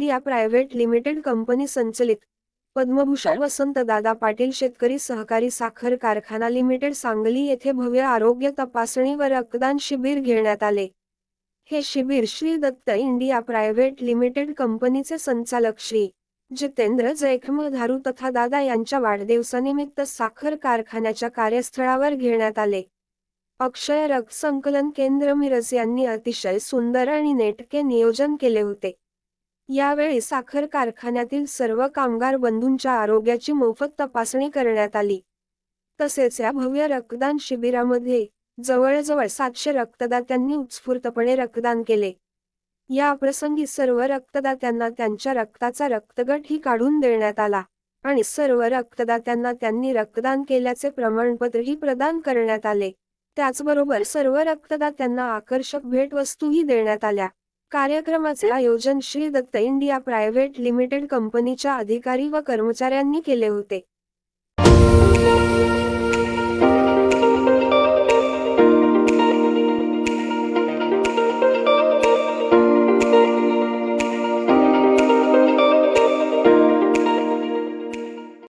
India private limited company संचलित. पद्मभूषण वसंतदादा पाटील शेतकरी सहकारी साखर कारखाना लिमिटेड सांगली येथे भव्य आरोग्य तपासणी व रक्तदान शिबिर घेण्यात आले. हे शिबिर Shri Datta India private limited कंपनीचे संचालक श्री जितेंद्र जैखमधारू तथा दादा यांच्या वाढदिवसानिमित्त साखर कारखान्याच्या कार्यस्थळावर घेण्यात आले. अक्षय रक्त संकलन केंद्र मिरज यांनी अतिशय सुंदर आणि नेटके नियोजन केले होते. यावेळी साखर कारखान्यातील सर्व कामगार बंधूंच्या आरोग्याची मोफत तपासणी करण्यात आली. तसेच या भव्य रक्तदान शिबिरामध्ये जवळजवळ सातशे रक्तदात्यांनी उत्स्फूर्तपणे रक्तदान केले. या प्रसंगी सर्व रक्तदात्यांना त्यांच्या रक्ताचा रक्तगटही काढून देण्यात आला आणि सर्व रक्तदात्यांना त्यांनी रक्तदान केल्याचे प्रमाणपत्रही प्रदान करण्यात आले. त्याचबरोबर सर्व रक्तदात्यांना आकर्षक भेटवस्तूही देण्यात आल्या. कार्यक्रमाचे आयोजन Shri Datta India private limited कंपनीच्या अधिकारी व कर्मचाऱ्यांनी केले होते.